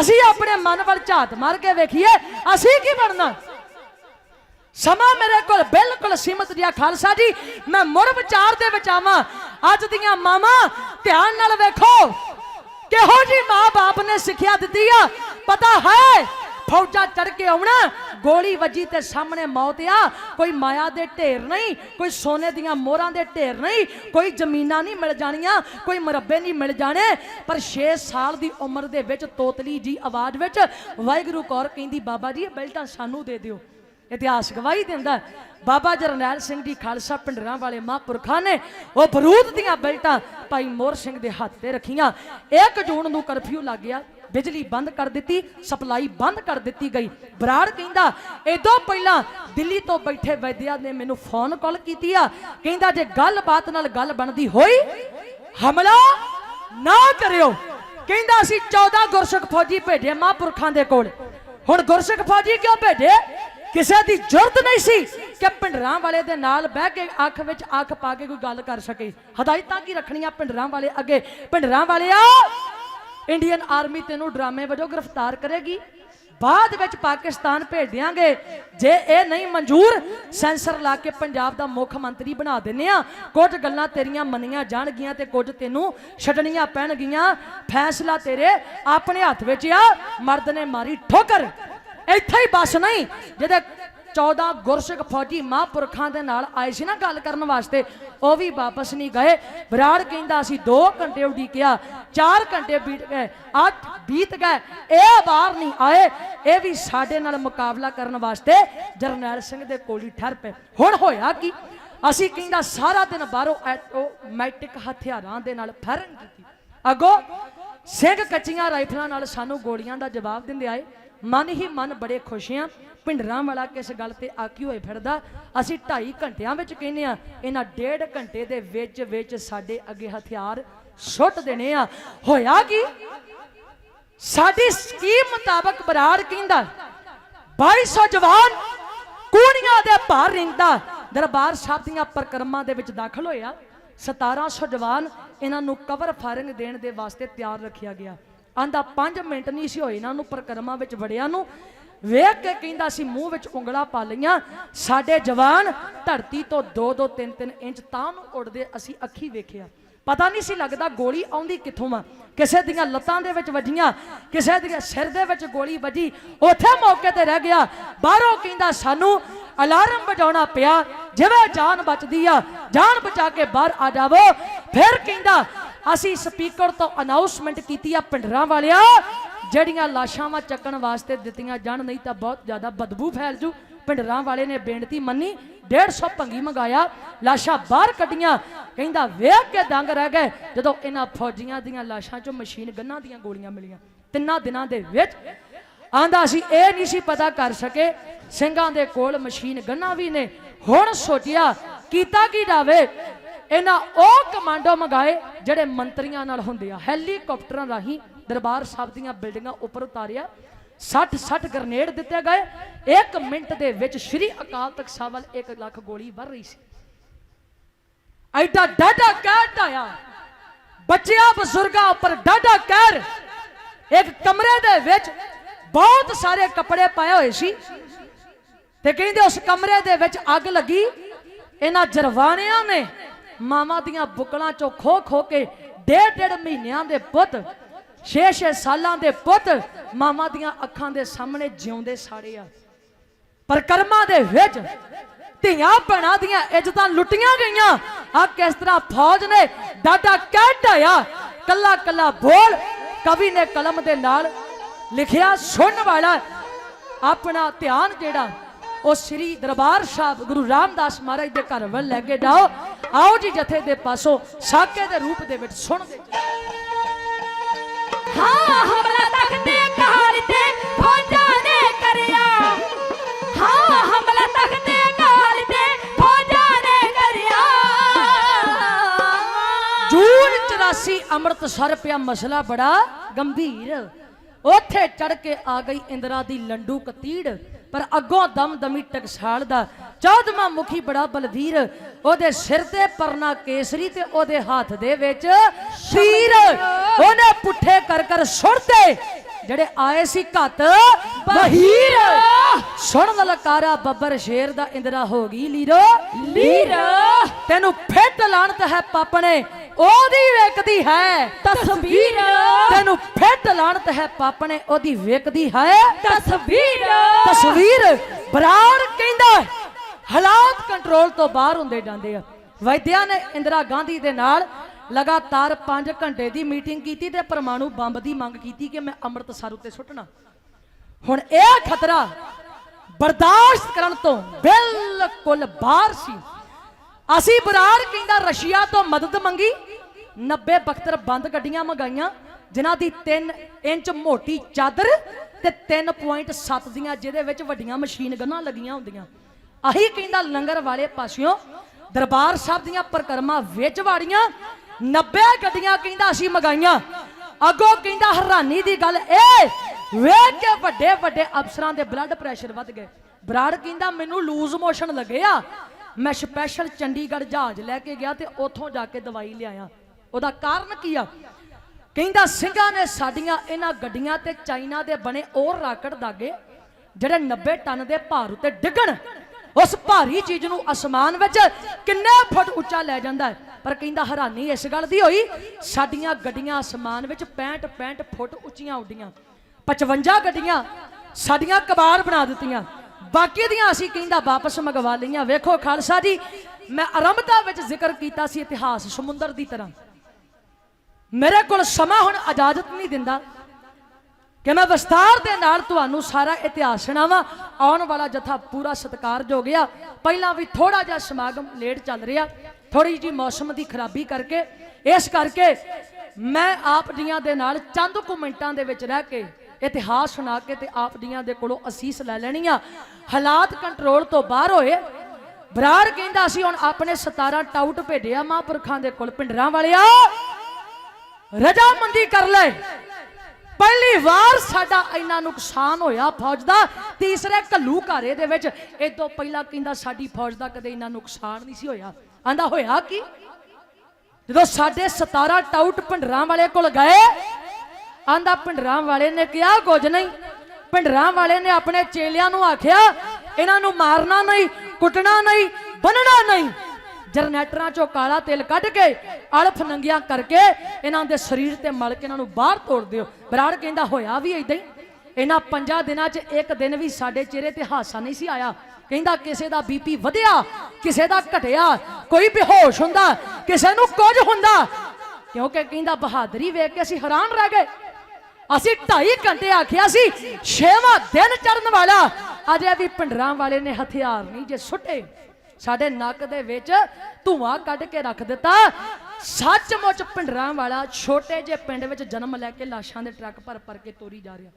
ਅਸੀਂ ਆਪਣੇ ਮਨ ਵੱਲ ਝਾਤ ਮਾਰ ਕੇ ਵੇਖੀਏ, ਅਸੀਂ ਕੀ ਬਣਨਾ? ਸਮਾਂ ਮੇਰੇ ਕੋਲ ਬਿਲਕੁਲ ਸੀਮਤ ਜਿਹਾ ਖਾਲਸਾ ਜੀ, ਮੈਂ ਮੁੜ ਵਿਚਾਰ ਦੇ ਵਿੱਚ ਆਵਾਂ। ਅੱਜ ਦੀਆਂ ਮਾਵਾਂ, ਧਿਆਨ ਨਾਲ ਵੇਖੋ, ਕਿਹੋ ਜੀ ਮਾਂ-ਬਾਪ ਨੇ ਸਿੱਖਿਆ ਦਿੱਤੀ ਆ? ਪਤਾ ਹੈ ਫੌਜਾਂ ਚੜ ਕੇ ਆਉਣਾ। ਗੋਲੀ ਵੱਜੀ ਤੇ ਸਾਹਮਣੇ ਮੌਤ ਆ। ਕੋਈ ਮਾਇਆ ਦੇ ਢੇਰ ਨਹੀਂ, ਕੋਈ ਸੋਨੇ ਦੀਆਂ ਮੋਹਰਾਂ ਦੇ ਢੇਰ ਨਹੀਂ, ਕੋਈ ਜ਼ਮੀਨਾਂ ਨਹੀਂ ਮਿਲ ਜਾਣੀਆਂ, ਕੋਈ ਮਰੱਬੇ ਨਹੀਂ ਮਿਲ ਜਾਣੇ। ਪਰ 6 ਸਾਲ ਦੀ ਉਮਰ ਦੇ ਵਿੱਚ ਤੋਤਲੀ ਜੀ ਆਵਾਜ਼ ਵਿੱਚ ਵਾਹਿਗੁਰੂ ਕੌਰ ਕਹਿੰਦੀ, ਬਾਬਾ ਜੀ, ਇਹ ਬੈਲਟਾਂ ਸਾਨੂੰ ਦੇ ਦਿਓ। ਇਤਿਹਾਸ ਗਵਾਹੀ ਦਿੰਦਾ ਬਾਬਾ ਜਰਨੈਲ ਸਿੰਘ ਜੀ ਖਾਲਸਾ ਪਿੰਡਰਾਂ ਵਾਲੇ ਮਹਾਂਪੁਰਖਾਂ ਨੇ ਉਹ ਬਰੂਦ ਦੀਆਂ ਬੈਲਟਾਂ ਭਾਈ ਮੋਹਰ ਸਿੰਘ ਦੇ ਹੱਥ ਤੇ ਰੱਖੀਆਂ। 1 ਜੂਨ ਨੂੰ ਕਰਫਿਊ ਲੱਗ ਗਿਆ। ਬਿਜਲੀ ਬੰਦ ਕਰ ਦਿੱਤੀ, ਸਪਲਾਈ ਬੰਦ ਕਰ ਦਿੱਤੀ ਗਈ। ਬਰਾੜ ਕਹਿੰਦਾ ਇਦੋਂ ਪਹਿਲਾਂ ਦਿੱਲੀ ਤੋਂ ਬੈਠੇ ਵੈਦਿਆ ਨੇ ਮੈਨੂੰ ਫੋਨ ਕਾਲ ਕੀਤੀ ਆ। ਕਹਿੰਦਾ, ਜੇ ਗੱਲਬਾਤ ਨਾਲ ਗੱਲ ਬਣਦੀ ਹੋਈ, ਹਮਲਾ ਨਾ ਕਰਿਓ। ਕਹਿੰਦਾ, ਅਸੀਂ 14 ਗੁਰਸਿੱਖ ਫੌਜੀ ਭੇਜੇ ਮਹਾਂਪੁਰਖਾਂ ਦੇ ਕੋਲ। ਹੁਣ ਗੁਰਸਿੱਖ ਫੌਜੀ ਕਿਉਂ ਭੇਜੇ? ਕਿਸੇ ਦੀ ਜ਼ਰੂਰਤ ਨਹੀਂ ਸੀ ਕਿ ਪਿੰਡਰਾਂ ਵਾਲੇ ਦੇ ਨਾਲ ਬਹਿ ਕੇ ਅੱਖ ਵਿੱਚ ਅੱਖ ਪਾ ਕੇ ਕੋਈ ਗੱਲ ਕਰ ਸਕੇ। ਹਦਾਇਤਾਂ ਕੀ ਰੱਖਣੀਆਂ ਪਿੰਡਰਾਂ ਵਾਲੇ ਅੱਗੇ? ਪਿੰਡਰਾਂ ਵਾਲਿਆ ਇੰਡੀਅਨ ਆਰਮੀ ਤੈਨੂੰ ਡਰਾਮੇ ਵਜੋਂ ਗ੍ਰਿਫਤਾਰ ਕਰੇਗੀ। ਬਾਅਦ ਵਿੱਚ ਪਾਕਿਸਤਾਨ ਭੇਜ ਦਿਆਂਗੇ। ਜੇ ਇਹ ਨਹੀਂ ਮਨਜ਼ੂਰ, ਸੈਂਸਰ ਲਾ ਕੇ ਪੰਜਾਬ ਦਾ ਮੁੱਖ ਮੰਤਰੀ ਬਣਾ ਦਿੰਨੇ ਆ ਕੁਝ ਗੱਲਾਂ ਤੇਰੀਆਂ ਮੰਨੀਆਂ ਜਾਣਗੀਆਂ ਤੇ ਕੁਝ ਤੈਨੂੰ ਛੱਡਣੀਆਂ ਪੈਣਗੀਆਂ। ਫੈਸਲਾ ਤੇਰੇ ਆਪਣੇ ਹੱਥ ਵਿੱਚ ਆ। ਮਰਦ ਨੇ ਮਾਰੀ ਠੋਕਰ। ਇੱਥੇ ਹੀ ਬਸ ਨਹੀਂ, ਜਿਹਦੇ 14 ਗੁਰਸਿੱਖ ਫੌਜੀ ਮਹਾਂਪੁਰਖਾਂ ਦੇ ਨਾਲ ਆਏ ਸੀ ਨਾ ਗੱਲ ਕਰਨ ਵਾਸਤੇ, ਉਹ ਵੀ ਵਾਪਸ ਨਹੀਂ ਗਏ। ਬਰਾੜ ਕਹਿੰਦਾ, ਅਸੀਂ 2 ਘੰਟੇ ਉਡੀਕਿਆ 4 ਘੰਟੇ ਬੀਤ ਗਏ 8 ਬੀਤ ਗਏ, ਇਹ ਬਾਹਰ ਨਹੀਂ ਆਏ। ਇਹ ਵੀ ਸਾਡੇ ਨਾਲ ਮੁਕਾਬਲਾ ਕਰਨ ਵਾਸਤੇ ਜਰਨੈਲ ਸਿੰਘ ਦੇ ਕੋਲ ਹੀ ਠਹਿਰ ਪਏ। ਹੁਣ ਹੋਇਆ ਕੀ? ਅਸੀਂ ਕਹਿੰਦਾ, ਸਾਰਾ ਦਿਨ ਬਾਹਰੋਂ ਆਟੋਮੈਟਿਕ ਹਥਿਆਰਾਂ ਦੇ ਨਾਲ ਫਾਇਰਿੰਗ ਕੀਤੀ। ਅਗੋ ਸਿੰਘ ਕੱਚੀਆਂ ਰਾਈਫਲਾਂ ਨਾਲ ਸਾਨੂੰ ਗੋਲੀਆਂ ਦਾ ਜਵਾਬ ਦਿੰਦੇ ਆਏ। ਮਨ ਹੀ ਮਨ ਬੜੇ ਖੁਸ਼ ਆ। ਭਿੰਡਰਾਂ ਵਾਲਾ ਕਿਸ ਗੱਲ ਤੇ ਆਕੀ ਹੋਏ ਫਿਰਦਾ? ਅਸੀਂ 2.5 ਘੰਟਿਆਂ ਵਿੱਚ ਕਹਿੰਦੇ ਆ ਇਹਨਾਂ ਡੇਢ ਘੰਟੇ ਦੇ ਵਿੱਚ ਵਿੱਚ ਸਾਡੇ ਅੱਗੇ ਹਥਿਆਰ ਸੁੱਟ ਦੇਣੇ ਆ। ਹੋਇਆ ਕੀ? ਸਾਡੀ ਸਕੀਮ ਮੁਤਾਬਕ ਬਰਾੜ ਕਹਿੰਦਾ 2200 ਜਵਾਨ ਕੂਣੀਆਂ ਦੇ ਭਾਰ ਰਿੰਦਾ ਦਰਬਾਰ ਸਾਹਿਬ ਦੀਆਂ ਪ੍ਰਕਰਮਾਂ ਦੇ ਵਿੱਚ ਦਾਖਲ ਹੋਇਆ। 1700 ਜਵਾਨ ਇਹਨਾਂ ਨੂੰ ਕਵਰ ਫਾਇਰਿੰਗ ਦੇਣ ਦੇ ਵਾਸਤੇ ਤਿਆਰ ਰੱਖਿਆ ਗਿਆ। ਆਂਦਾ 5 ਮਿੰਟ ਨਹੀਂ ਸੀ ਹੋਏ ਇਹਨਾਂ ਨੂੰ ਪ੍ਰਕਰਮਾਂ ਵਿੱਚ ਵੜਿਆ ਨੂੰ। ਵੇਖ ਕੇ ਕਹਿੰਦਾ ਸੀ, ਮੂੰਹ ਵਿੱਚ ਉਂਗਲਾਂ ਪਾ ਲਈਆਂ। ਸਾਡੇ ਜਵਾਨ ਧਰਤੀ ਤੋਂ 2-2 3-3 ਇੰਚ ਤਾਂ ਨੂੰ ਉੱਡਦੇ ਅਸੀਂ ਅੱਖੀ ਵੇਖਿਆ। ਪਤਾ ਨਹੀਂ ਸੀ ਲੱਗਦਾ ਗੋਲੀ ਆਉਂਦੀ ਕਿੱਥੋਂ ਆ। ਕਿਸੇ ਦੀਆਂ ਲੱਤਾਂ ਦੇ ਵਿੱਚ ਵੱਜੀਆਂ, ਕਿਸੇ ਦੇ ਸਿਰ ਦੇ ਵਿੱਚ ਗੋਲੀ ਵੱਜੀ। ਉੱਥੇ ਮੌਕੇ ਤੇ ਰਹਿ ਗਿਆ। ਬਾਹਰੋਂ ਕਹਿੰਦਾ, ਸਾਨੂੰ ਅਲਾਰਮ ਵਜਾਉਣਾ ਪਿਆ। ਜਿਵੇਂ ਜਾਨ ਬਚਦੀ ਆ, ਜਾਨ ਬਚਾ ਕੇ ਬਾਹਰ ਆ ਜਾਵੋ। ਫਿਰ ਕਹਿੰਦਾ, ਅਸੀਂ ਸਪੀਕਰ ਤੋਂ ਅਨਾਉਂਸਮੈਂਟ ਕੀਤੀ ਆ ਪਿੰਡਰਾਂ ਵਾਲਿਆ ਜਿਹੜੀਆਂ ਲਾਸ਼ਾਂ ਵਾ ਚੱਕਣ ਵਾਸਤੇ ਦਿੱਤੀਆਂ ਜਾਣ, ਨਹੀਂ ਤਾਂ ਬਹੁਤ ਜ਼ਿਆਦਾ ਬਦਬੂ ਫੈਲ ਜੂ। ਪਿੰਡਰਾਂ ਵਾਲੇ ਨੇ ਬੇਨਤੀ ਮੰਨੀ 150 ਭੰਗੀ ਮੰਗਾਇਆ, ਲਾਸ਼ਾਂ ਬਾਹਰ ਕੱਢੀਆਂ। ਕਹਿੰਦਾ, ਵੇਖ ਕੇ ਦੰਗ ਰਹਿ ਗਏ। ਜਦੋਂ ਇਹਨਾਂ ਫੌਜੀਆਂ ਦੀਆਂ ਲਾਸ਼ਾਂ ਚੋਂ ਮਸ਼ੀਨ ਗੰਨਾਂ ਦੀਆਂ ਗੋਲੀਆਂ ਮਿਲੀਆਂ। ਤਿੰਨਾਂ ਦਿਨਾਂ ਦੇ ਵਿੱਚ ਆਂਦਾ ਸੀ, ਇਹ ਨਹੀਂ ਸੀ ਪਤਾ ਕਰ ਸਕੇ, ਸਿੰਘਾਂ ਦੇ ਕੋਲ ਮਸ਼ੀਨ ਗੰਨਾਂ ਵੀ ਨੇ। ਹੁਣ ਸੋਚਿਆ, ਕੀਤਾ ਕੀ ਜਾਵੇ? ਇਹਨਾਂ ਉਹ ਕਮਾਂਡੋ ਮੰਗਾਏ ਜਿਹੜੇ ਮੰਤਰੀਆਂ ਨਾਲ ਹੁੰਦੇ ਆ। ਹੈਲੀਕਾਪਟਰਾਂ ਰਾਹੀਂ ਦਰਬਾਰ ਸਾਹਿਬ ਦੀਆਂ ਬਿਲਡਿੰਗਾਂ ਉੱਪਰ ਉਤਾਰਿਆ। 60 60 ਗ੍ਰਨੇਡ ਦਿੱਤੇ ਗਏ। 1 ਮਿੰਟ ਦੇ ਵਿੱਚ ਸ਼੍ਰੀ ਅਕਾਲ ਤਖਤ ਸਾਹਿਬ ਵੱਲ 1 ਲੱਖ ਗੋਲੀ ਵਰ ਰਹੀ ਸੀ। ਐਡਾ ਡਾਡਾ ਕਹਿਰ ਆਇਆ। ਬੱਚਿਆਂ, ਬਜ਼ੁਰਗਾਂ ਉੱਪਰ ਡਾਡਾ ਕਹਿਰ। ਇੱਕ ਕਮਰੇ ਦੇ ਵਿੱਚ ਬਹੁਤ ਸਾਰੇ ਕੱਪੜੇ ਪਾਏ ਹੋਏ ਸੀ। ਤੇ ਕਹਿੰਦੇ ਉਸ ਕਮਰੇ ਦੇ ਵਿੱਚ ਅੱਗ ਲੱਗੀ। ਇਹਨਾਂ ਜਰਵਾਣਿਆਂ ਨੇ ਮਾਵਾਂ ਦੀਆਂ ਬੁੱਕਲਾਂ ਚੋਂ ਖੋ ਖੋ ਕੇ ਡੇਢ ਡੇਢ ਮਹੀਨਿਆਂ ਦੇ ਪੁੱਤ 6-6 ਸਾਲਾਂ ਦੇ ਪੁੱਤ ਮਾਵਾਂ ਦੀਆਂ ਅੱਖਾਂ ਦੇ ਸਾਹਮਣੇ ਜਿਉਂਦੇ ਸਾੜੇ ਆ। ਪਰ ਕਰਮਾਂ ਦੇ ਵਿੱਚ ਧੀਆਂ ਭੈਣਾਂ ਦੀਆਂ ਇੱਜ਼ਤਾਂ ਲੁੱਟੀਆਂ ਗਈਆਂ। ਆ ਕਿਸ ਤਰ੍ਹਾਂ ਫੌਜ ਨੇ ਡਾਡਾ ਕਹਿ ਢਾਇਆ। ਕੱਲਾ ਕੱਲਾ ਬੋਲ ਕਵੀ ਨੇ ਕਲਮ ਦੇ ਨਾਲ ਲਿਖਿਆ, ਸੁਣਨ ਵਾਲਾ ਆਪਣਾ ਧਿਆਨ ਜਿਹੜਾ ਉਹ ਸ੍ਰੀ ਦਰਬਾਰ ਸਾਹਿਬ ਗੁਰੂ ਰਾਮਦਾਸ ਮਹਾਰਾਜ ਦੇ ਘਰ ਵੱਲ ਲੈ ਕੇ ਜਾਓ। ਆਓ ਜੀ ਜਥੇ ਦੇ ਪਾਸੋਂ ਸਾਕੇ ਦੇ ਰੂਪ ਦੇ ਵਿੱਚ ਸੁਣਦੇ ਹਾਂ ਹਮਲਾ ਤਖਤੇ ਕਹਾਲ ਤੇ ਫੌਜਾਂ ਨੇ ਕਰਿਆ। ਹਾਂ ਹਮਲਾ ਤਖਤੇ ਕਹਾਲ ਤੇ ਫੌਜਾਂ ਨੇ ਕਰਿਆ। ਜੂਨ 84 ਅੰਮ੍ਰਿਤਸਰ ਪਿਆ ਮਸਲਾ ਬੜਾ ਗੰਭੀਰ। ਉੱਥੇ ਚੜ ਕੇ ਆ ਗਈ ਇੰਦਰਾ ਦੀ ਲੰਡੂ ਕਤੀੜ ਪਰ ਅੱਗੋਂ ਦਮ ਦਮੀ ਟਕਸਾਲ ਦਾ ਚੌਦਵਾਂ ਮੁਖੀ ਬੜਾ ਬਲਵੀਰ ਉਹਦੇ ਸਿਰ ਤੇ ਪਰਨਾ ਕੇਸਰੀ ਤੇ ਉਹਦੇ ਹੱਥ ਦੇ ਵਿੱਚ ਸ਼ੀਰ। ਉਹਨੇ ਪੁੱਠੇ ਕਰ ਕਰ ਸੁੱਟਦੇ ਜਿਹੜੇ ਆਏ ਸੀ ਘੱਤ ਬਹੀਰ। ਸੁਣ ਲਲਕਾਰਾ ਬੱਬਰ ਸ਼ੇਰ ਦਾ ਇੰਦਰਾ ਹੋ ਗਈ ਲੀਰੋ। ਲੀਰ। ਤੈਨੂੰ ਫਿੱਟ ਲਾਣਤ ਹੈ ਪਾਪਣੇ ਉਹਦੀ ਵੇਖਦੀ ਹੈ। ਤਸਵੀਰ। ਤੈਨੂੰ ਫਿੱਟ ਲਾਣਤ ਹੈ ਪਾਪਣੇ ਉਹਦੀ ਵੇਖਦੀ ਹੈ। ਤਸਵੀਰ। ਤਸਵੀਰ ਬਰਾੜ ਕਹਿੰਦਾ ਹਾਲਾਤ ਕੰਟਰੋਲ ਤੋਂ ਬਾਹਰ ਹੁੰਦੇ ਜਾਂਦੇ ਆ। ਵੈਦਿਆ ਨੇ ਇੰਦਰਾ ਗਾਂਧੀ ਦੇ ਨਾਲ ਲਗਾਤਾਰ 5 ਘੰਟੇ ਦੀ ਮੀਟਿੰਗ ਕੀਤੀ ਤੇ ਪਰਮਾਣੂ ਬੰਬ ਦੀ ਮੰਗ ਕੀਤੀ ਕਿ ਮੈਂ ਅੰਮ੍ਰਿਤਸਰ ਉੱਤੇ ਸੁੱਟਣਾ। ਹੁਣ ਇਹ ਖਤਰਾ ਬਰਦਾਸ਼ਤ ਕਰਨ ਤੋਂ ਬਿਲਕੁਲ ਬਾਹਰ ਸੀ। ਅਸੀਂ ਬਰਾੜ ਕਹਿੰਦਾ ਰਸ਼ੀਆ ਤੋਂ ਮਦਦ ਮੰਗੀ 90 ਬਖਤਰ ਬੰਦ ਗੱਡੀਆਂ ਮੰਗਾਈਆਂ, ਜਿਨ੍ਹਾਂ ਦੀ 3 ਇੰਚ ਮੋਟੀ ਚਾਦਰ ਤੇ 3.7 ਦੀਆਂ, ਜਿਹਦੇ ਵਿੱਚ ਵੱਡੀਆਂ ਮਸ਼ੀਨ ਗਨਾਂ ਲੱਗੀਆਂ ਹੁੰਦੀਆਂ। ਆਹੀ ਕਹਿੰਦਾ ਲੰਗਰ ਵਾਲੇ ਪਾਸਿਓਂ ਦਰਬਾਰ ਸਾਹਿਬ ਦੀਆਂ ਪ੍ਰਕਰਮਾਂ ਵਿੱਚ ਵਾੜੀਆਂ 90 ਗੱਡੀਆਂ ਕਹਿੰਦਾ ਅਸੀਂ ਮੰਗਾਈਆਂ। ਅੱਗੋਂ ਕਹਿੰਦਾ ਹੈਰਾਨੀ ਦੀ ਗੱਲ ਇਹ, ਵੇਖ ਕੇ ਵੱਡੇ ਵੱਡੇ ਅਫਸਰਾਂ ਦੇ ਬਲੱਡ ਪ੍ਰੈਸ਼ਰ ਵੱਧ ਗਏ। ਬਰਾੜ ਕਹਿੰਦਾ ਮੈਨੂੰ ਲੂਜ਼ ਮੋਸ਼ਨ ਲੱਗੇ ਆ। ਮੈਂ ਸਪੈਸ਼ਲ ਚੰਡੀਗੜ੍ਹ ਜਹਾਜ਼ ਲੈ ਕੇ ਗਿਆ ਤੇ ਉੱਥੋਂ ਜਾ ਕੇ ਦਵਾਈ ਲਿਆਇਆ। ਉਹਦਾ ਕਾਰਨ ਕੀ ਆ? ਕਹਿੰਦਾ ਸਿੰਘਾਂ ਨੇ ਸਾਡੀਆਂ ਇਹਨਾਂ ਗੱਡੀਆਂ ਤੇ ਚਾਈਨਾ ਦੇ ਬਣੇ ਉਹ ਰਾਕਟ ਦਾਗੇ, ਜਿਹੜੇ 90 ਟਨ ਦੇ ਭਾਰ ਉੱਤੇ ਡਿੱਗਣ। ਉਸ ਭਾਰੀ ਚੀਜ਼ ਨੂੰ ਅਸਮਾਨ ਵਿੱਚ ਕਿੰਨੇ ਫੁੱਟ ਉੱਚਾ ਲੈ ਜਾਂਦਾ ਹੈ? ਪਰ ਕਹਿੰਦਾ ਹੈਰਾਨੀ ਇਸ ਗੱਲ ਦੀ ਹੋਈ, ਸਾਡੀਆਂ ਗੱਡੀਆਂ ਅਸਮਾਨ ਵਿੱਚ 65 65 ਫੁੱਟ ਉੱਚੀਆਂ ਉੱਡੀਆਂ। 55 ਗੱਡੀਆਂ ਸਾਡੀਆਂ ਕਬਾਰ ਬਣਾ ਦਿੱਤੀਆਂ। ਬਾਕੀ ਦੀਆਂ ਅਸੀਂ ਕਹਿੰਦਾ ਵਾਪਸ ਮੰਗਵਾ ਲਈਆਂ। ਵੇਖੋ ਖਾਲਸਾ ਜੀ, ਮੈਂ ਆਰੰਭਤਾ ਵਿੱਚ ਜ਼ਿਕਰ ਕੀਤਾ ਸੀ ਇਤਿਹਾਸ ਸਮੁੰਦਰ ਦੀ ਤਰ੍ਹਾਂ। ਮੇਰੇ ਕੋਲ ਸਮਾਂ ਹੁਣ ਇਜਾਜ਼ਤ ਨਹੀਂ ਦਿੰਦਾ ਕਿ ਮੈਂ ਵਿਸਤਾਰ ਦੇ ਨਾਲ ਤੁਹਾਨੂੰ ਸਾਰਾ ਇਤਿਹਾਸ ਸੁਣਾਵਾਂ। ਆਉਣ ਵਾਲਾ ਜਥਾ ਪੂਰਾ ਸਤਿਕਾਰਜ ਹੋ ਗਿਆ ਪਹਿਲਾਂ ਵੀ ਥੋੜਾ ਜਿਹਾ ਸਮਾਗਮ ਲੇਟ ਚੱਲ ਰਿਹਾ। ਥੋੜੀ ਜੀ ਮੌਸਮ ਦੀ ਖਰਾਬੀ ਕਰਕੇ, ਇਸ ਕਰਕੇ ਮੈਂ ਆਪ ਜੀਆਂ ਦੇ ਨਾਲ ਚੰਦ ਕੁ ਮਿੰਟਾਂ ਦੇ ਵਿੱਚ ਰਹਿ ਕੇ ਇਤਿਹਾਸ ਸੁਣਾ ਕੇ ਤੇ ਆਪ ਜੀਆਂ ਦੇ ਕੋਲੋਂ ਅਸੀਸ ਲੈ ਲੈਣੀ ਆ। ਹਾਲਾਤ ਕੰਟਰੋਲ ਤੋਂ ਬਾਹਰ ਹੋਏ। ਬਰਾੜ ਕਹਿੰਦਾ ਸੀ, ਹੁਣ ਆਪਣੇ 17 ਟਾਊਟ ਭੇਜਿਆ ਮਹਾਂਪੁਰਖਾਂ ਦੇ ਕੋਲ, ਪਿੰਡਰਾਂ ਵਾਲਿਆ ਰਜਾਮੰਦੀ ਕਰ ਲੈ। ਪਹਿਲੀ ਵਾਰ ਸਾਡਾ ਇੰਨਾ ਨੁਕਸਾਨ ਹੋਇਆ ਫੌਜ ਦਾ। ਤੀਸਰੇ ਘੱਲੂ ਘਾਰੇ ਦੇ ਵਿੱਚ, ਇਹ ਤੋਂ ਪਹਿਲਾਂ ਕਹਿੰਦਾ ਸਾਡੀ ਫੌਜ ਦਾ ਕਦੇ ਇੰਨਾ ਨੁਕਸਾਨ ਨਹੀਂ ਸੀ ਹੋਇਆ। ਆਂਦਾ ਹੋਇਆ ਕੀ? ਜਦੋਂ ਸਾਡੇ 17 ਟਾਊਟ ਭਿੰਡਰਾਂ ਵਾਲੇ ਕੋਲ ਗਏ, ਆਂਦਾ ਭਿੰਡਰਾਂ ਵਾਲੇ ਨੇ ਕਿਹਾ, ਕੁਝ ਨਹੀਂ। ਭਿੰਡਰਾਂ ਵਾਲੇ ਨੇ ਆਪਣੇ ਚੇਲਿਆਂ ਨੂੰ ਆਖਿਆ, ਇਹਨਾਂ ਨੂੰ ਮਾਰਨਾ ਨਹੀਂ, ਕੁੱਟਣਾ ਨਹੀਂ, ਬੰਨਣਾ ਨਹੀਂ। ਜਰਨੈਟਰਾਂ ਚੋਂ ਕਾਲਾ ਤੇਲ ਕੱਢ ਕੇ, ਅਲਫ ਨੰਗੀਆਂ ਕਰਕੇ ਇਹਨਾਂ ਦੇ ਸਰੀਰ ਤੇ ਮਲ ਕੇ ਇਹਨਾਂ ਨੂੰ ਬਾਹਰ ਤੋੜ ਦਿਓ। ਬਰਾੜ ਕਹਿੰਦਾ, ਹੋਇਆ ਵੀ ਇਦਾਂ ਹੀ। ਇਹਨਾਂ ਪੰਜਾਂ ਦਿਨਾਂ 'ਚ ਇੱਕ ਦਿਨ ਵੀ ਸਾਡੇ ਚਿਹਰੇ ਤੇ ਹਾਸਾ ਨਹੀਂ ਸੀ ਆਇਆ। ਕਹਿੰਦਾ ਕਿਸੇ ਦਾ ਬੀਪੀ ਵਧਿਆ, ਕਿਸੇ ਦਾ ਘਟਿਆ, ਕੋਈ ਬੇਹੋਸ਼ ਹੁੰਦਾ, ਕਿਸੇ ਨੂੰ ਕੁਝ ਹੁੰਦਾ। ਕਿਉਂਕਿ ਕਹਿੰਦਾ ਬਹਾਦਰੀ ਵੇਖ ਕੇ ਅਸੀਂ ਹੈਰਾਨ ਰਹਿ ਗਏ। ਅਸੀਂ 2.5 ਘੰਟੇ ਆਖਿਆ ਸੀ, ਛੇਵਾਂ ਦਿਨ ਚੜਨ ਵਾਲਾ। ਅਜੇ ਵੀ ਪਿੰਡਰਾਂ ਵਾਲੇ ਨੇ ਹਥਿਆਰ ਨਹੀਂ ਜੇ ਸੁੱਟੇ। ਸਾਡੇ ਨੱਕ ਦੇ ਵਿੱਚ ਧੂਆਂ ਕੱਢ ਕੇ ਰੱਖ ਦਿੱਤਾ। ਸੱਚਮੁੱਚ ਪਿੰਡਰਾਂ ਵਾਲਾ ਛੋਟੇ ਜਿਹੇ ਪਿੰਡ ਵਿੱਚ ਜਨਮ ਲੈ ਕੇ ਲਾਸ਼ਾਂ ਦੇ ਟਰੱਕ ਭਰ ਭਰ ਕੇ ਤੋਰੀ ਜਾ ਰਿਹਾ।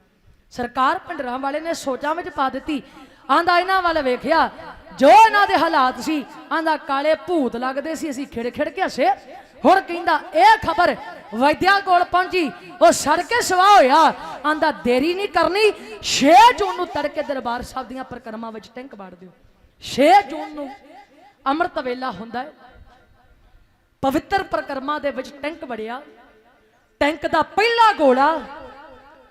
ਸਰਕਾਰ ਪਿੰਡਰਾਂ ਵਾਲੇ ਨੇ ਸੋਚਾਂ ਵਿੱਚ ਪਾ ਦਿੱਤੀ। ਆਂਦਾ ਇਹਨਾਂ ਵੱਲ ਵੇਖਿਆ, ਜੋ ਇਹਨਾਂ ਦੇ ਹਾਲਾਤ ਸੀ, ਆਂਦਾ ਕਾਲੇ ਭੂਤ ਲੱਗਦੇ ਸੀ, ਅਸੀਂ ਖਿੜ ਖਿੜ ਕੇ ਹੱਸੇ। ਹੁਣ ਕਹਿੰਦਾ, ਇਹ ਖਬਰ ਵੈਦਿਆ ਕੋਲ ਪਹੁੰਚੀ, ਉਹ ਸੜ ਕੇ ਸਵਾ ਹੋਇਆ। ਆਂਦਾ, ਦੇਰੀ ਨਹੀਂ ਕਰਨੀ 6 ਜੂਨ ਨੂੰ ਤੜਕੇ ਦਰਬਾਰ ਸਾਹਿਬ ਦੀਆਂ ਪ੍ਰਕਰਮਾਂ ਵਿੱਚ ਟੈਂਕ ਬਾੜ ਦਿਓ। 6 ਜੂਨ ਨੂੰ ਅੰਮ੍ਰਿਤ ਵੇਲਾ ਹੁੰਦਾ ਹੈ। ਪਵਿੱਤਰ ਪ੍ਰਕਰਮਾਂ ਦੇ ਵਿੱਚ ਟੈਂਕ ਵੜਿਆ। ਟੈਂਕ ਦਾ ਪਹਿਲਾ ਗੋਲਾ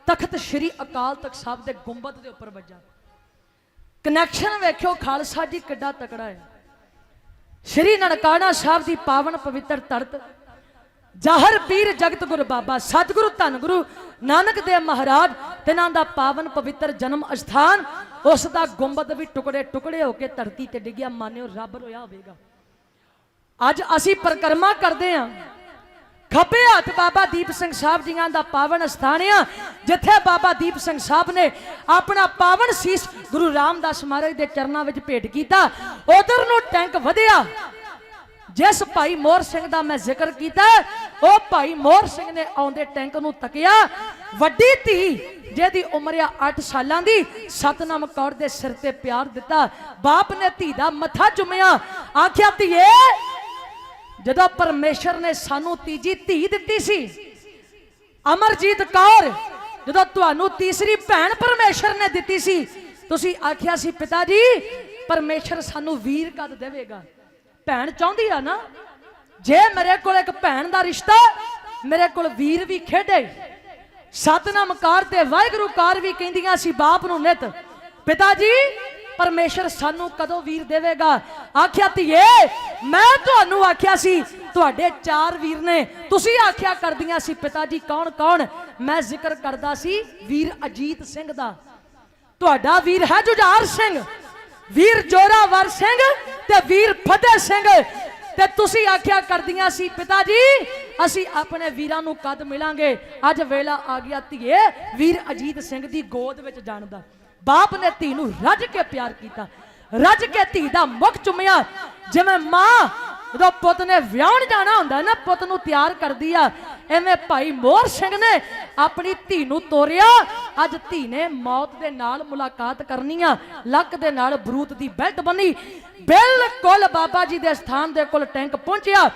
ਤਖਤ ਸ੍ਰੀ ਅਕਾਲ ਤਖਤ ਸਾਹਿਬ ਦੇ ਗੁੰਬਦ ਦੇ ਉੱਪਰ ਵੱਜਾ। ਕਨੈਕਸ਼ਨ ਵੇਖਿਓ, ਖਾਲਸਾ ਜੀ ਕਿੱਡਾ ਤਕੜਾ ਹੈ। ਸ੍ਰੀ ਨਨਕਾਣਾ ਸਾਹਿਬ ਦੀ ਪਾਵਨ ਪਵਿੱਤਰ ਧਰਤ ਜ਼ਾਹਰ ਪੀਰ ਜਗਤ ਗੁਰ ਬਾਬਾ, ਸਤਿਗੁਰੂ ਧੰਨ ਗੁਰੂ ਨਾਨਕ ਦੇਵ ਮਹਾਰਾਜ, ਤਿਨਾਂ ਦਾ ਪਾਵਨ ਪਵਿੱਤਰ ਜਨਮ ਅਸਥਾਨ, ਉਸ ਦਾ ਗੁੰਬਦ ਵੀ ਟੁਕੜੇ ਟੁਕੜੇ ਹੋ ਕੇ ਧਰਤੀ ਤੇ ਡਿੱਗਿਆ, ਮਾਨਿਓ ਰੱਬ ਰੋਇਆ ਹੋਵੇਗਾ। ਅੱਜ ਅਸੀਂ ਪਰਿਕਰਮਾ ਕਰਦੇ ਹਾਂ। ਖੱਬੇ ਹੱਥ ਬਾਬਾ ਦੀਪ ਸਿੰਘ ਸਾਹਿਬ ਜੀਆਂ ਦਾ ਪਾਵਨ ਸਥਾਨ ਆ, ਜਿੱਥੇ ਬਾਬਾ ਦੀਪ ਸਿੰਘ ਸਾਹਿਬ ਨੇ ਆਪਣਾ ਪਾਵਨ ਸੀਸ ਗੁਰੂ ਰਾਮਦਾਸ ਮਹਾਰਾਜ ਦੇ ਚਰਨਾਂ ਵਿੱਚ ਭੇਟ ਕੀਤਾ। ਉਧਰ ਨੂੰ ਟੈਂਕ ਵਧਿਆ। ਜਿਸ ਭਾਈ ਮੋਹਰ ਸਿੰਘ ਦਾ ਮੈਂ ਜ਼ਿਕਰ ਕੀਤਾ, ਉਹ ਭਾਈ ਮੋਹਰ ਸਿੰਘ ਨੇ ਆਉਂਦੇ ਟੈਂਕ ਨੂੰ ਤੱਕਿਆ। ਵੱਡੀ ਧੀ, ਜਿਹਦੀ ਉਮਰ ਆ 8 ਸਾਲਾਂ ਦੀ, ਸਤਨਾਮ ਕੌਰ ਦੇ ਸਿਰ ਤੇ ਪਿਆਰ ਦਿੱਤਾ। ਬਾਪ ਨੇ ਧੀ ਦਾ ਮੱਥਾ ਚੁੰਮਿਆ। ਆਖਿਆ, ਧੀਏ ਜਦੋਂ ਪਰਮੇਸ਼ਰ ਨੇ ਸਾਨੂੰ ਤੀਜੀ ਧੀ ਦਿੱਤੀ ਸੀ, ਅਮਰਜੀਤ ਕੌਰ, ਜਦੋਂ ਤੁਹਾਨੂੰ ਤੀਸਰੀ ਭੈਣ ਪਰਮੇਸ਼ਰ ਨੇ ਦਿੱਤੀ ਸੀ, ਤੁਸੀਂ ਆਖਿਆ ਸੀ ਪਿਤਾ ਜੀ ਪਰਮੇਸ਼ਰ ਸਾਨੂੰ ਵੀਰ ਕਦ ਦੇਵੇਗਾ। ਭੈਣ ਚਾਹੁੰਦੀ ਆ ਨਾ, ਜੇ ਮੇਰੇ ਕੋਲ ਇੱਕ ਭੈਣ ਦਾ ਰਿਸ਼ਤਾ, ਮੇਰੇ ਕੋਲ ਵੀਰ ਵੀ ਖੇਡੇ। ਸਤਨਾਮ ਕਾਰ ਤੇ ਵਾਹਿਗੁਰੂ ਕਾਰ ਵੀ ਕਹਿੰਦੀਆਂ ਸੀ, ਬਾਪ ਨੂੰ ਨਿਤ। ਪਿਤਾ ਜੀ ਪਰਮੇਸ਼ਰ ਸਾਨੂੰ ਕਦੋਂ ਵੀਰ ਦੇਵੇਗਾ? ਆਖਿਆ, ਧੀਏ, ਮੈਂ ਤੁਹਾਨੂੰ ਆਖਿਆ ਸੀ, ਤੁਹਾਡੇ ਚਾਰ ਵੀਰ ਨੇ। ਤੁਸੀਂ ਆਖਿਆ ਕਰਦੀਆਂ ਸੀ, ਪਿਤਾ ਜੀ ਕੌਣ ਕੌਣ? ਮੈਂ ਜ਼ਿਕਰ ਕਰਦਾ ਸੀ, ਵੀਰ ਅਜੀਤ ਸਿੰਘ ਦਾ। ਤੁਹਾਡਾ ਵੀਰ ਹੈ ਜੁਝਾਰ ਸਿੰਘ। ਵੀਰ ਜੋਰਾਵਰ ਸਿੰਘ ਤੇ ਵੀਰ ਫਤਿਹ ਸਿੰਘ। ਤੇ ਤੁਸੀਂ ਆਖਿਆ ਕਰਦੀਆਂ ਸੀ, ਪਿਤਾ ਜੀ, ਅਸੀਂ ਆਪਣੇ ਵੀਰਾਂ ਨੂੰ ਕਦ ਮਿਲਾਂਗੇ? ਅੱਜ ਵੇਲਾ ਆ ਗਿਆ, ਧੀਏ, ਵੀਰ ਅਜੀਤ ਸਿੰਘ ਦੀ ਗੋਦ ਵਿੱਚ ਜਾਣ ਦਾ। ਬਾਪ ਨੇ ਧੀ ਨੂੰ ਰੱਜ ਕੇ ਪਿਆਰ ਕੀਤਾ। ਰੱਜ ਕੇ ਧੀ ਦਾ ਮੁਖ ਚੁੰਮਿਆ। ਜਿਵੇਂ ਮਾਂ, ਜਦੋਂ ਪੁੱਤ ਨੇ ਵਿਆਹਣ ਜਾਣਾ ਹੁੰਦਾ ਨਾ, ਪੁੱਤ ਨੂੰ ਤਿਆਰ ਕਰਦੀ ਆ, ਐਵੇਂ ਭਾਈ ਮੋਹਰ ਸਿੰਘ ਨੇ ਆਪਣੀ ਧੀ ਨੂੰ ਤੋਰਿਆ। ਅੱਜ ਧੀ ਨੇ ਮੌਤ ਦੇ ਨਾਲ ਮੁਲਾਕਾਤ ਕਰਨੀ ਆ। ਲੱਕ ਦੇ ਨਾਲ ਬਰੂਤ ਦੀ ਬੈਲਟ ਬੰਨੀ। ਬਿਲਕੁਲ ਬਾਬਾ ਜੀ ਦੇ ਸਥਾਨ ਦੇ ਕੋਲ ਟੈਂਕ ਪਹੁੰਚਿਆ।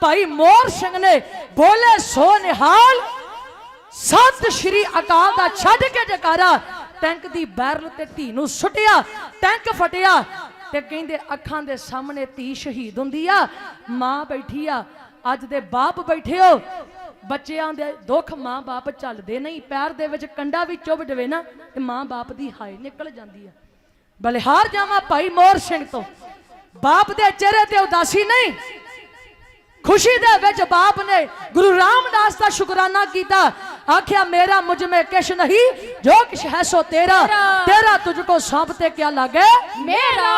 ਭਾਈ ਮੋਹਰ ਸਿੰਘ ਨੇ ਬੋਲੇ, ਸੋ ਨਿਹਾਲ, ਸਤਿ ਸ਼੍ਰੀ ਅਕਾਲ ਦਾ ਛੱਡ ਕੇ ਜਕਾਰਾ ਟੈਂਕ ਦੀ ਬੈਰਲ ਤੇ ਧੀ ਨੂੰ ਸੁੱਟਿਆ, ਟੈਂਕ ਫਟਿਆ ਤੇ ਕਹਿੰਦੇ ਅੱਖਾਂ ਦੇ ਸਾਹਮਣੇ ਧੀ ਸ਼ਹੀਦ ਹੁੰਦੀ ਆ, ਮਾਂ ਬੈਠੀ ਆ, ਅੱਜ ਦੇ ਬਾਪ ਬੈਠੇ ਹੋ। ਬੱਚਿਆਂ ਦੇ ਦੁੱਖ ਮਾਂ-ਬਾਪ ਝੱਲਦੇ ਨਹੀਂ, ਪੈਰ ਦੇ ਵਿੱਚ ਕੰਡਾ ਵੀ ਚੁੱਭ ਜਵੇ ਨਾ ਤੇ ਮਾਂ-ਬਾਪ ਦੀ ਹਾਏ ਨਿਕਲ ਜਾਂਦੀ ਆ। ਬਲਿਹਾਰ ਜਾਵਾਂ ਭਾਈ ਮੋਰ ਸਿੰਘ ਤੋਂ। ਬਾਪ ਦੇ ਚਿਹਰੇ ਤੇ ਉਦਾਸੀ ਨਹੀਂ ਖੁਸ਼ੀ ਦੇ ਵਿੱਚ ਬਾਪ ਨੇ ਗੁਰੂ ਰਾਮਦਾਸ ਦਾ ਸ਼ੁਕਰਾਨਾ ਕੀਤਾ। ਆਖਿਆ ਮੇਰਾ ਮੁਝ ਮੇ ਕਿਛ ਨਹੀਂ ਜੋ ਕਿਛ ਹੈ ਸੋ ਤੇਰਾ। ਤੇਰਾ। ਤੁਝ ਕੋ ਸੌਂਪਤੇ ਕਿਆ ਲਾਗੇ? ਮੇਰਾ।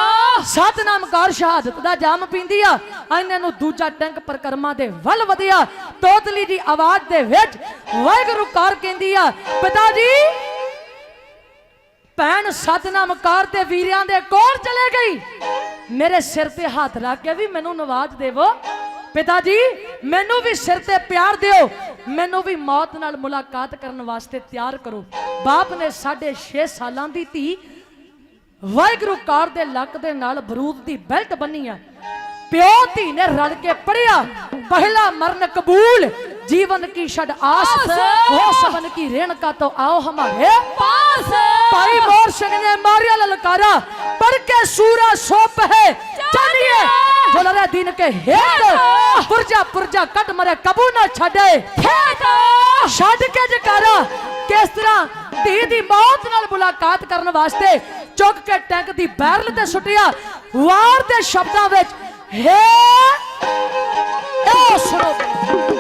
ਸਤਨਾਮ ਕਾਰ ਸ਼ਹਾਦਤ ਦਾ ਜਾਮ ਪੀਂਦੀ ਆ। ਇਹਨਾਂ ਨੂੰ ਦੂਜਾ ਟੈਂਕ ਪਰਕਰਮਾ ਦੇ ਵੱਲ ਵਧਿਆ। ਤੋਤਲੀ ਦੀ ਆਵਾਜ਼ ਦੇ ਵਿੱਚ ਵਾਹਿਗੁਰੂ ਕਾਰ ਕਹਿੰਦੀ ਆ ਪਿਤਾ ਜੀ ਭੈਣ ਸਤਨਾਮ ਕਾਰ ਤੇ ਵੀਰਿਆਂ ਦੇ ਕੋਲ ਚਲੇ ਗਈ। ਮੇਰੇ ਸਿਰ ਤੇ ਹੱਥ ਰੱਖ ਕੇ ਵੀ ਮੈਨੂੰ ਨਵਾਜ ਦੇਵੋ। ਪਿਤਾ ਜੀ ਮੈਨੂੰ ਵੀ ਸਿਰ ਤੇ ਪਿਆਰ ਦਿਓ। ਮੈਨੂੰ ਵੀ ਮੌਤ ਨਾਲ ਮੁਲਾਕਾਤ ਕਰਨ ਵਾਸਤੇ ਤਿਆਰ ਕਰੋ। ਬਾਪ ਨੇ 6.5 ਸਾਲਾਂ ਦੀ ਧੀ ਵਾਹਿਗੁਰੂ ਕਾਰ ਦੇ ਲੱਕ ਦੇ ਨਾਲ ਬਰੂਦ ਦੀ ਬੈਲਟ ਬੰਨੀ ਆ। ਪਿਓ ਧੀ ਨੇ ਰਲ ਕੇ ਪੜਿਆ ਪਹਿਲਾ ਮਰਨ ਕਬੂਲ ਜੀਵਨ ਕੀ ਛੜ ਆਸ ਹੋ ਸਬਨ ਕੀ ਰੇਣਕਾ ਤੋਂ ਆਓ ਹਮਾਰੇ। ਪਾਸ। ਭਾਈ ਮੋਰ ਸਿੰਘ ਨੇ ਮਾਰਿਆ ਲਲਕਾਰਾ। ਸੂਰਾ ਸੋਪ ਹੈ ਚਾਲੀਏ ਜੋ ਲੜੇ ਦਿਨ ਕੇ ਹੇਤ ਪੁਰਜਾ ਪੁਰਜਾ ਕੱਟ ਮਰੇ ਕਬੂ ਨਾ ਛੱਡੇ ਖੇਤ ਛੱਡ ਕੇ ਜਕਾਰਾ ਕਿਸ ਤਰ੍ਹਾਂ ਧੀ ਦੀ ਮੌਤ ਨਾਲ ਮੁਲਾਕਾਤ ਕਰਨ ਵਾਸਤੇ ਚੁੱਕ ਕੇ ਟੈਂਕ ਦੀ ਬੈਰਲ ਤੇ ਸੁੱਟਿਆ ਵਾਰ ਦੇ ਸ਼ਬਦਾਂ ਵਿੱਚ ਹੈ ਇਹ ਸੁਣੋ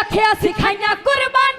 ਆਖਿਆ ਸਿਖਾਈਆਂ ਕੁਰਬਾਨੀਆਂ ਸਾਨੂੰ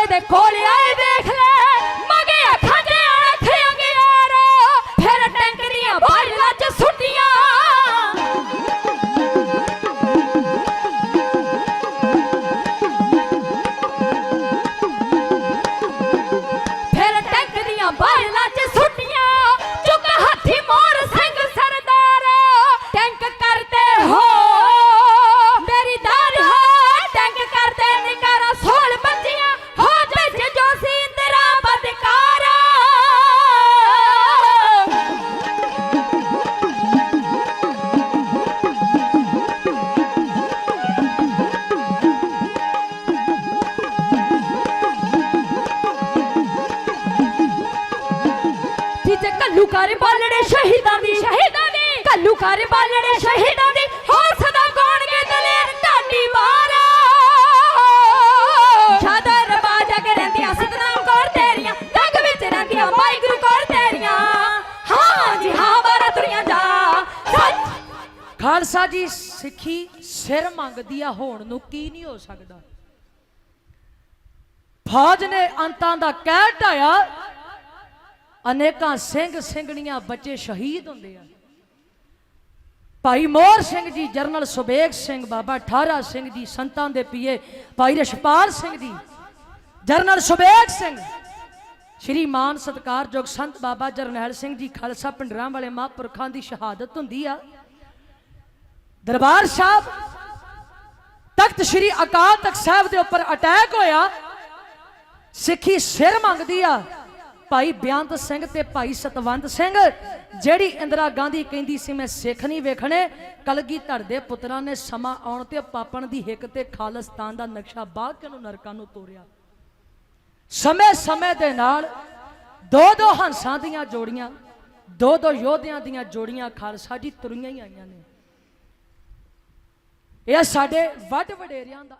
ਟੈਂਕ ਦੇ ਕੋਲ ਆਏ ਦੇਖ ਲੈ। ਕਰ ਬਾਲੜੇ ਸ਼ਹੀਦਾਂ ਦੀ ਹੋ ਸਦਾ ਗਾਉਣਗੇ ਦਲੇਰ ਢਾਡੀ ਮਾਰਾ। ਸ਼ਾਦਾ ਰਬਾਜਾ ਕੇ ਰਹਿੰਦੀਆਂ ਸਤਨਾਮ ਕੌਰ ਤੇਰੀਆਂ, ਰੰਗ ਵਿੱਚ ਰਹਿੰਦੀਆਂ ਮਾਈ ਗੁਰੂ ਕੌਰ ਤੇਰੀਆਂ। ਹਾਂ ਜੀ, ਹਾਂ, ਵਾਰਾ ਤੁਰੀਆਂ ਜਾ। ਖਾਲਸਾ ਜੀ, ਸਿੱਖੀ ਸਿਰ ਮੰਗਦੀ ਆ, ਹੋਣ ਨੂੰ ਕੀ ਨਹੀਂ ਹੋ ਸਕਦਾ। ਫੌਜ ਨੇ ਅੰਤਾਂ ਦਾ ਕਹਿ ਢਾਇਆ। ਅਨੇਕਾਂ ਸਿੰਘ ਸਿੰਘਣੀਆਂ ਬੱਚੇ ਸ਼ਹੀਦ ਹੁੰਦੇ ਆ। ਭਾਈ ਮੋਹਰ ਸਿੰਘ ਜੀ, ਜਰਨਲ ਸੁਬੇਗ ਸਿੰਘ ਬਾਬਾ ਠਾਰਾ ਸਿੰਘ ਜੀ, ਸੰਤਾਂ ਦੇ ਪੀਏ ਭਾਈ ਰਸ਼ਪਾਲ ਸਿੰਘ ਜੀ, ਜਰਨਲ ਸੁਬੇਗ ਸਿੰਘ, ਸ਼੍ਰੀ ਮਾਨ ਸਤਕਾਰਯੋਗ ਸੰਤ ਬਾਬਾ ਜਰਨੈਲ ਸਿੰਘ ਜੀ, ਖਾਲਸਾ ਪਿੰਡਰਾਂ ਵਾਲੇ ਮਹਾਂਪੁਰਖਾਂ ਦੀ ਸ਼ਹਾਦਤ ਹੁੰਦੀ ਆ। ਦਰਬਾਰ ਸਾਹਿਬ, ਤਖਤ ਸ਼੍ਰੀ ਅਕਾਲ ਤਖਤ ਸਾਹਿਬ ਦੇ ਉੱਪਰ ਅਟੈਕ ਹੋਇਆ। ਸਿੱਖੀ ਸਿਰ ਮੰਗਦੀ ਆ। ਭਾਈ ਬਿਆੰਤ ਸਿੰਘ ਤੇ ਭਾਈ ਸਤਵੰਤ ਸਿੰਘ, ਜਿਹੜੀ ਇੰਦਰਾ ਗਾਂਧੀ ਕਹਿੰਦੀ ਸੀ, ਮੈਂ ਸਿੱਖ ਨਹੀਂ ਵੇਖਣੇ। ਕਲਗੀ ਧਰ ਦੇ ਪੁੱਤਰਾਂ ਨੇ ਸਮਾਂ ਆਉਣ ਤੇ ਪਾਪਣ ਦੀ ਹਿੱਕ ਤੇ ਖਾਲਿਸਤਾਨ ਦਾ ਨਕਸ਼ਾ ਬਾਗ ਕੇ ਨੂੰ ਨਰਕਾਂ ਨੂੰ ਤੋਰਿਆ? ਸਮੇਂ ਸਮੇਂ ਦੇ ਨਾਲ ਦੋ ਦੋ ਹੰਸਾਂ ਦੀਆਂ ਜੋੜੀਆਂ, ਦੋ ਦੋ ਯੋਧਿਆਂ ਦੀਆਂ ਜੋੜੀਆਂ ਖਾਲਸਾ ਜੀ ਤੁਰੀਆਂ ਹੀ ਆਈਆਂ ਨੇ। ਇਹ ਸਾਡੇ ਵੱਡ ਵਡੇਰਿਆਂ ਦਾ